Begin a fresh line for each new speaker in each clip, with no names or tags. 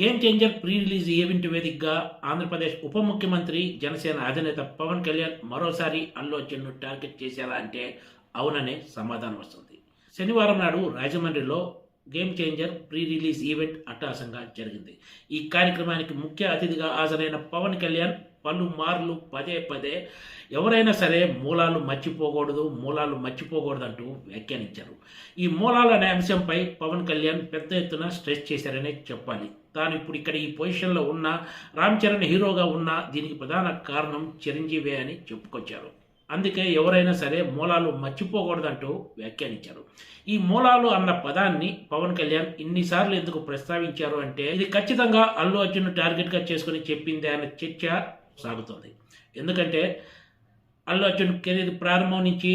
Game changer pre release event వేదికగా ఆంధ్రప్రదేశ్ ఉప ముఖ్యమంత్రి జనసేన అధినేత పవన్ కళ్యాణ్ మరోసారి అల్లు అర్జున్ను టార్గెట్ చేశారా అంటే అవుననే సమాధానం వస్తుంది. శనివారం నాడు రాజమండ్రిలో game changer pre release event అట్టహాసంగా జరిగింది. ఈ కార్యక్రమానికి ముఖ్య అతిథిగా హాజరైన పవన్ కళ్యాణ్ పలు మార్లు పదే పదే ఎవరైనా సరే మూలాలు మర్చిపోకూడదు మూలాలు మర్చిపోకూడదు అంటూ వ్యాఖ్యానించారు. ఈ మూలాలు అనే అంశంపై పవన్ కళ్యాణ్ పెద్ద ఎత్తున స్ట్రెస్ చేశారనే చెప్పాలి. తాను ఇప్పుడు ఇక్కడ ఈ పొజిషన్లో ఉన్న రామ్ చరణ్ హీరోగా ఉన్న దీనికి ప్రధాన కారణం చిరంజీవి అని చెప్పుకొచ్చారు. అందుకే ఎవరైనా సరే మూలాలు మర్చిపోకూడదంటూ వ్యాఖ్యానించారు. ఈ మూలాలు అన్న పదాన్ని పవన్ కళ్యాణ్ ఇన్నిసార్లు ఎందుకు ప్రస్తావించారు అంటే ఇది ఖచ్చితంగా అల్లు అర్జున్ టార్గెట్గా చేసుకుని చెప్పిందే అన్న చర్చ సాగుతుంది. ఎందుకంటే అల్లు అర్జున్ కెరీర్ ప్రారంభం నుంచి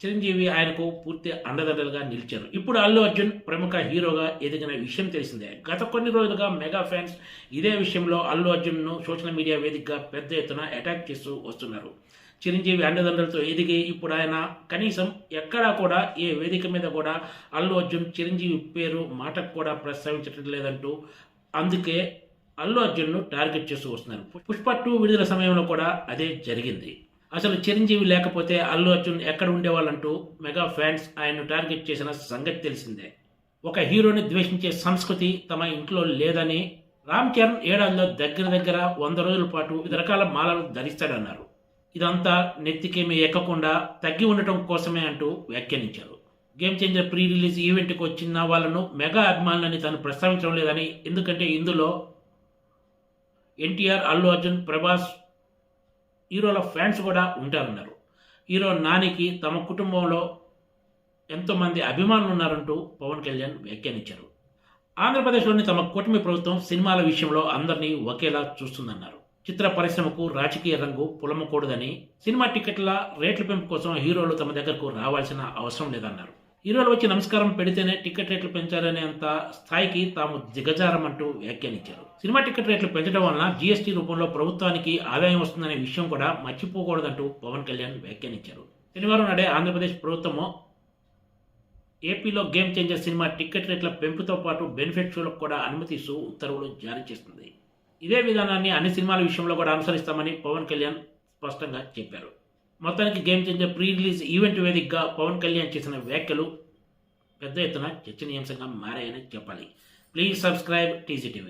చిరంజీవి ఆయనకు పూర్తి అండదండలుగా నిలిచారు. ఇప్పుడు అల్లు అర్జున్ ప్రముఖ హీరోగా ఎదిగిన విషయం తెలిసిందే. గత కొన్ని రోజులుగా మెగా ఫ్యాన్స్ ఇదే విషయంలో అల్లు అర్జున్ను సోషల్ మీడియా వేదికగా పెద్ద ఎత్తున అటాక్ చేస్తూ వస్తున్నారు. చిరంజీవి అండదండలతో ఎదిగి ఇప్పుడు ఆయన కనీసం ఎక్కడా కూడా ఏ వేదిక మీద కూడా అల్లు అర్జున్ చిరంజీవి పేరు మాటకు కూడా ప్రస్తావించడం లేదంటూ అందుకే అల్లు అర్జున్ను టార్గెట్ చేస్తూ వస్తున్నారు. పుష్ప టూ విడుదల సమయంలో కూడా అదే జరిగింది. అసలు చిరంజీవి లేకపోతే అల్లు అర్జున్ ఎక్కడ ఉండేవాళ్ళంటూ మెగా ఫ్యాన్స్ ఆయన్ను టార్గెట్ చేసిన సంగతి తెలిసిందే. ఒక హీరోని ద్వేషించే సంస్కృతి తమ ఇంట్లో లేదని రామ్ చరణ్ ఏడాదిలో దగ్గర దగ్గర వంద రోజుల పాటు వివిధ రకాల మాలలు ధరిస్తాడన్నారు. ఇదంతా నెత్తికేమీ ఎక్కకుండా తగ్గి ఉండటం కోసమే అంటూ వ్యాఖ్యానించారు. గేమ్ చేంజర్ ప్రీ రిలీజ్ ఈవెంట్కి వచ్చిన వాళ్ళను మెగా అభిమానులని తాను ప్రస్తావించడం లేదని ఎందుకంటే ఇందులో ఎన్టీఆర్ అల్లు అర్జున్ ప్రభాస్ హీరోల ఫ్యాన్స్ కూడా ఉంటారన్నారు. హీరో నానికి తమ కుటుంబంలో ఎంతోమంది అభిమానులు ఉన్నారంటూ పవన్ కళ్యాణ్ వ్యాఖ్యానించారు. ఆంధ్రప్రదేశ్లోని తమ కూటమి ప్రభుత్వం సినిమాల విషయంలో అందరినీ ఒకేలా చూస్తుందన్నారు. చిత్ర పరిశ్రమకు రాజకీయ రంగు పులమకూడదని సినిమా టికెట్ల రేట్ల పెంపు కోసం హీరోలు తమ దగ్గరకు రావాల్సిన అవసరం లేదన్నారు. హీరోలు వచ్చి నమస్కారం పెడితేనే టికెట్ రేట్లు పెంచాలనే అంత స్థాయికి తాము దిగజారమంటూ వ్యాఖ్యానించారు. సినిమా టికెట్ రేట్లు పెంచడం వలన జీఎస్టీ రూపంలో ప్రభుత్వానికి ఆదాయం వస్తుందనే విషయం కూడా మర్చిపోకూడదంటూ పవన్ కళ్యాణ్ వ్యాఖ్యానించారు. శనివారం నాడే ఆంధ్రప్రదేశ్ ప్రభుత్వము ఏపీలో గేమ్ చేంజర్ సినిమా టికెట్ రేట్ల పెంపుతో పాటు బెనిఫిట్ షోలకు కూడా అనుమతిస్తూ ఉత్తర్వులు జారీ చేస్తుంది ఇదే విధానాన్ని అన్ని సినిమాల విషయంలో కూడా అనుసరిస్తామని పవన్ కళ్యాణ్ స్పష్టంగా చెప్పారు. మొత్తానికి game changer pre release event వేదికగా పవన్ కళ్యాణ్ చేసిన వ్యాఖ్యలు పెద్ద ఎత్తున చర్చనీయాంశంగా మారాయని చెప్పాలి. Please subscribe TG TV.